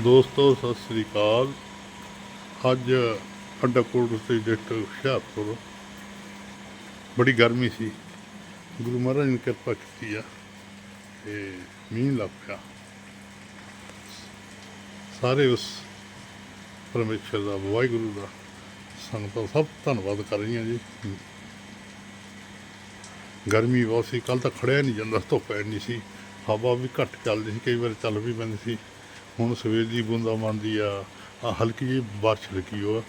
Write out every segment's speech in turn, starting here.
ਦੋਸਤੋ, ਸਤਿ ਸ੍ਰੀ ਅਕਾਲ। ਅੱਜ ਅੱਡਾ ਕੋਟ ਤੇ ਡਿਸਟ੍ਰਿਕਟ ਹੁਸ਼ਿਆਰਪੁਰ। ਬੜੀ ਗਰਮੀ ਸੀ। ਗੁਰੂ ਮਹਾਰਾਜ ਨੇ ਕਿਰਪਾ ਕੀਤੀ ਆ ਤੇ ਮੀਂਹ ਲੱਗ ਪਿਆ। ਸਾਰੇ ਉਸ ਪਰਮੇਸ਼ਰ ਦਾ, ਵਾਹਿਗੁਰੂ ਦਾ ਸੰਗਤਾਂ ਸਭ ਧੰਨਵਾਦ ਕਰ ਰਹੀਆਂ ਜੀ। ਗਰਮੀ ਬਹੁਤ ਸੀ। ਕੱਲ ਤਾਂ ਖੜਿਆ ਨਹੀਂ ਜਾਂਦਾ, ਧੁੱਪ ਐਨੀ ਸੀ। ਹਵਾ ਵੀ ਘੱਟ ਚੱਲਦੀ ਸੀ, ਕਈ ਵਾਰ ਚੱਲ ਵੀ ਪੈਂਦੀ ਸੀ। ਹੁਣ ਸਵੇਰ ਦੀ ਬੂੰਦਾ ਮੰਦੀ ਆ ਆ ਹਲਕੀ ਜਿਹੀ ਬਾਰਿਸ਼ ਲੱਗੀ ਹੋ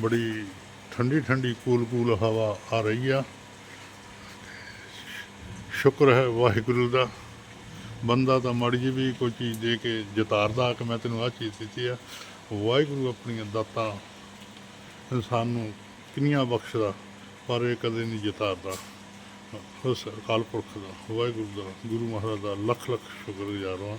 ਬੜੀ ਠੰਡੀ ਠੰਡੀ ਕੂਲ ਕੂਲ ਹਵਾ ਆ ਰਹੀ ਆ। ਸ਼ੁਕਰ ਹੈ ਵਾਹਿਗੁਰੂ ਦਾ। ਬੰਦਾ ਤਾਂ ਮਾੜੀ ਜਿਹੀ ਵੀ ਕੋਈ ਚੀਜ਼ ਦੇ ਕੇ ਜਤਾਰਦਾ ਕਿ ਮੈਂ ਤੈਨੂੰ ਆਹ ਚੀਜ਼ ਦਿੱਤੀ ਆ। ਵਾਹਿਗੁਰੂ ਆਪਣੀਆਂ ਦਾਤਾਂ ਇਨਸਾਨ ਨੂੰ ਕਿੰਨੀਆਂ ਬਖਸ਼ਦਾ, ਪਰ ਇਹ ਕਦੇ ਨਹੀਂ ਜਤਾਰਦਾ। ਉਸ ਅਕਾਲ ਪੁਰਖ ਦਾ, ਵਾਹਿਗੁਰੂ ਦਾ, ਗੁਰੂ ਮਹਾਰਾਜ ਦਾ ਲੱਖ ਲੱਖ ਸ਼ੁਕਰਗੁਜ਼ਾਰ ਹਾਂ।